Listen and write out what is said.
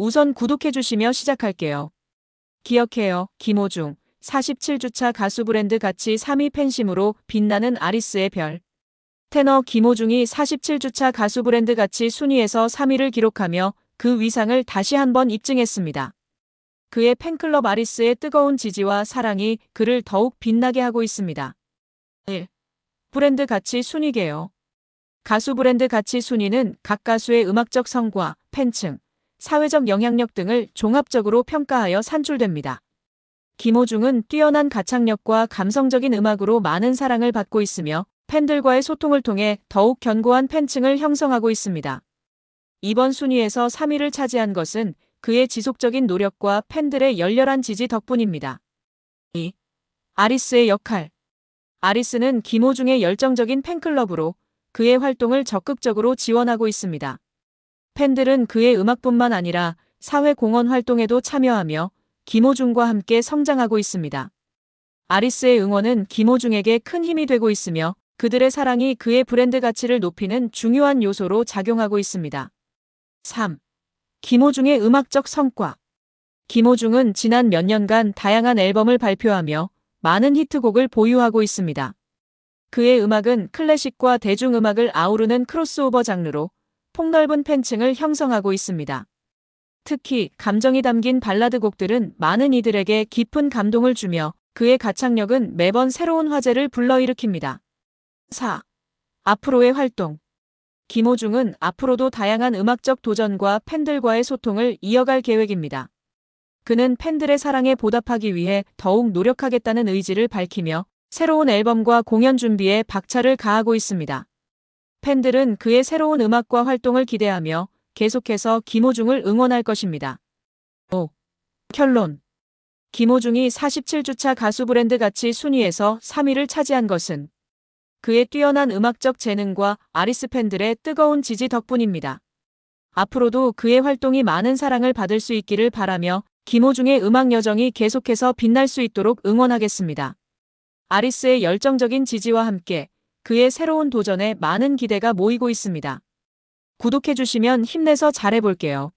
우선 구독해주시며 시작할게요. 기억해요. 김호중. 47주차 가수 브랜드 가치 3위 팬심으로 빛나는 아리스의 별. 테너 김호중이 47주차 가수 브랜드 가치 순위에서 3위를 기록하며 그 위상을 다시 한번 입증했습니다. 그의 팬클럽 아리스의 뜨거운 지지와 사랑이 그를 더욱 빛나게 하고 있습니다. 1. 브랜드 가치 순위계요. 가수 브랜드 가치 순위는 각 가수의 음악적 성과, 팬층, 사회적 영향력 등을 종합적으로 평가하여 산출됩니다. 김호중은 뛰어난 가창력과 감성적인 음악으로 많은 사랑을 받고 있으며 팬들과의 소통을 통해 더욱 견고한 팬층을 형성하고 있습니다. 이번 순위에서 3위를 차지한 것은 그의 지속적인 노력과 팬들의 열렬한 지지 덕분입니다. 2. 아리스의 역할 아리스는 김호중의 열정적인 팬클럽으로 그의 활동을 적극적으로 지원하고 있습니다. 팬들은 그의 음악뿐만 아니라 사회공헌 활동에도 참여하며 김호중과 함께 성장하고 있습니다. 아리스의 응원은 김호중에게 큰 힘이 되고 있으며 그들의 사랑이 그의 브랜드 가치를 높이는 중요한 요소로 작용하고 있습니다. 3. 김호중의 음악적 성과 김호중은 지난 몇 년간 다양한 앨범을 발표하며 많은 히트곡을 보유하고 있습니다. 그의 음악은 클래식과 대중음악을 아우르는 크로스오버 장르로 폭넓은 팬층을 형성하고 있습니다. 특히 감정이 담긴 발라드 곡들은 많은 이들에게 깊은 감동을 주며 그의 가창력은 매번 새로운 화제를 불러일으킵니다. 4. 앞으로의 활동 김호중은 앞으로도 다양한 음악적 도전과 팬들과의 소통을 이어갈 계획입니다. 그는 팬들의 사랑에 보답하기 위해 더욱 노력하겠다는 의지를 밝히며 새로운 앨범과 공연 준비에 박차를 가하고 있습니다. 팬들은 그의 새로운 음악과 활동을 기대하며 계속해서 김호중을 응원할 것입니다. 5. 결론 김호중이 47주차 가수 브랜드 가치 순위에서 3위를 차지한 것은 그의 뛰어난 음악적 재능과 아리스 팬들의 뜨거운 지지 덕분입니다. 앞으로도 그의 활동이 많은 사랑을 받을 수 있기를 바라며 김호중의 음악 여정이 계속해서 빛날 수 있도록 응원하겠습니다. 아리스의 열정적인 지지와 함께 그의 새로운 도전에 많은 기대가 모이고 있습니다. 구독해주시면 힘내서 잘해볼게요.